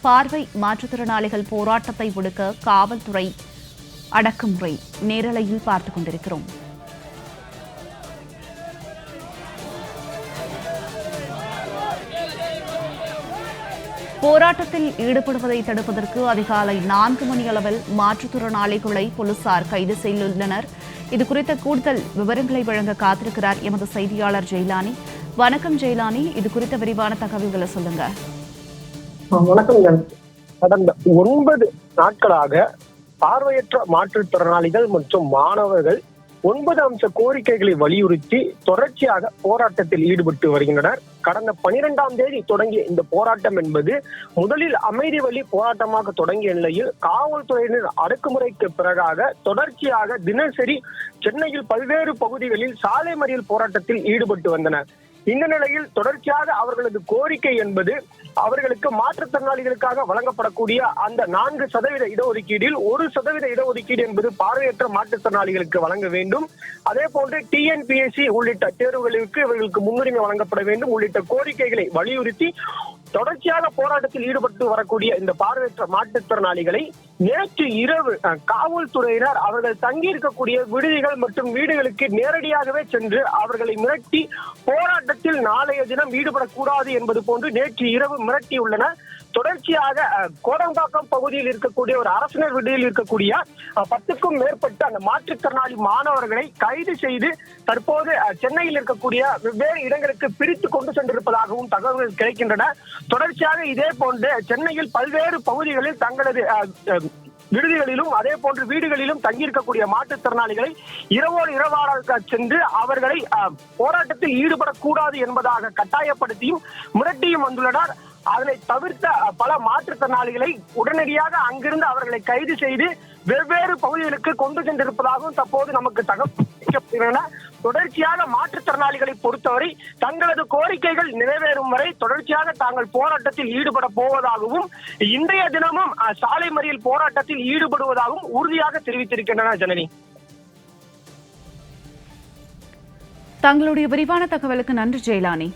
பார்வை மாற்றுத்திறனாளிகள் போராட்டத்தை ஒடுக்க காவல்துறை அடக்குமுறை நேரலையில் பார்த்துக் கொண்டிருக்கிறோம். போராட்டத்தில் ஈடுபடுவதை தடுப்பதற்கு அதிகாலை நான்கு மணி அளவில் மாற்றுத்திறனாளிகளை போலீசார் கைது செய்துள்ளனர். இது குறித்த கூடுதல் விவரங்களை வழங்க காத்திருக்கிறார் எமது செய்தியாளர் ஜெயலானி. வணக்கம் ஜெயலானி. இது குறித்த விரிவான தகவல்களை சொல்லுங்க. வணக்கங்க கடந்த ஒன்பது நாட்களாக பார்வையற்ற மாற்றுத்திறனாளிகள் மற்றும் மாணவர்கள் ஒன்பது அம்ச கோரிக்கைகளை வலியுறுத்தி தொடர்ச்சியாக போராட்டத்தில் ஈடுபட்டு வருகின்றனர். கடந்த பனிரெண்டாம் தேதி தொடங்கிய இந்த போராட்டம் என்பது முதலில் அமைதி வழி போராட்டமாக தொடங்கிய நிலையில் காவல்துறையினர் அடக்குமுறைக்கு பிறகாக தொடர்ச்சியாக தினசரி சென்னையில் பல்வேறு பகுதிகளில் சாலை மறியல் போராட்டத்தில் ஈடுபட்டு வந்தனர். இந்த நிலையில் தொடர்ச்சியாக அவர்களது கோரிக்கை என்பது அவர்களுக்கு மாற்றுத்திறனாளிகளுக்காக வழங்கப்படக்கூடிய அந்த நான்கு சதவீத இடஒதுக்கீடில் ஒரு சதவீத இடஒதுக்கீடு என்பது பார்வையற்ற மாற்றுத்திறனாளிகளுக்கு வழங்க வேண்டும். அதே போன்று டிஎன்பிஎஸ்சி உள்ளிட்ட தேர்வுகளுக்கு இவர்களுக்கு முன்னுரிமை வழங்கப்பட வேண்டும். உள்ளிட்ட கோரிக்கைகளை வலியுறுத்தி தொடர்ச்சியாக போராட்டத்தில் ஈடுபட்டு வரக்கூடிய இந்த பார்வையற்ற மாற்றுத்திறனாளிகளை நேற்று இரவு காவல்துறையினர் அவர்கள் தங்கியிருக்கக்கூடிய விடுதிகள் மற்றும் வீடுகளுக்கு நேரடியாகவே சென்று அவர்களை மிரட்டி போராட்டத்தில் நாளைய தினம் ஈடுபடக்கூடாது என்பது போன்று நேற்று இரவு மிரட்டியுள்ளனர். தொடர்ச்சியாக கோடம்பாக்கம் பகுதியில் இருக்கக்கூடிய ஒரு அரசினர் விடுதியில் இருக்கக்கூடிய பத்துக்கும் மேற்பட்ட அந்த மாற்றுத்திறனாளி மாணவர்களை கைது செய்து தற்போது சென்னையில் இருக்கக்கூடிய வெவ்வேறு இடங்களுக்கு பிரித்து கொண்டு சென்றிருப்பதாகவும் தகவல்கள் கிடைக்கின்றன. தொடர்ச்சியாக இதே போன்று சென்னையில் பல்வேறு பகுதிகளில் தங்களது அஹ், விடுதிகளிலும் அதே போன்று வீடுகளிலும் தங்கியிருக்கக்கூடிய மாற்றுத்திறனாளிகளை இரவோடு இரவாக சென்று அவர்களை போராட்டத்தில் ஈடுபடக்கூடாது என்பதாக கட்டாயப்படுத்தியும் மிரட்டியும் வந்துள்ளனர். அதனை தவிர்த்த பல மாற்றுத்திறனாளிகளை உடனடியாக அங்கிருந்து அவர்களை கைது செய்து வெவ்வேறு பகுதிகளுக்கு கொண்டு சென்றிருப்பதாகவும் தற்போது நமக்கு தகவல் தொடர்ச்சியாக மாற்றுத்திறனாளிகளை பொறுத்தவரை தங்களது கோரிக்கைகள் நிறைவேறும் வரை தொடர்ச்சியாக தாங்கள் போராட்டத்தில் ஈடுபட போவதாகவும் இன்றைய தினமும் அஹ், சாலை மறியல் போராட்டத்தில் ஈடுபடுவதாகவும் உறுதியாக தெரிவித்திருக்கின்றன ஜனனி. தங்களுடைய விரிவான தகவலுக்கு நன்றி ஜெயலானி.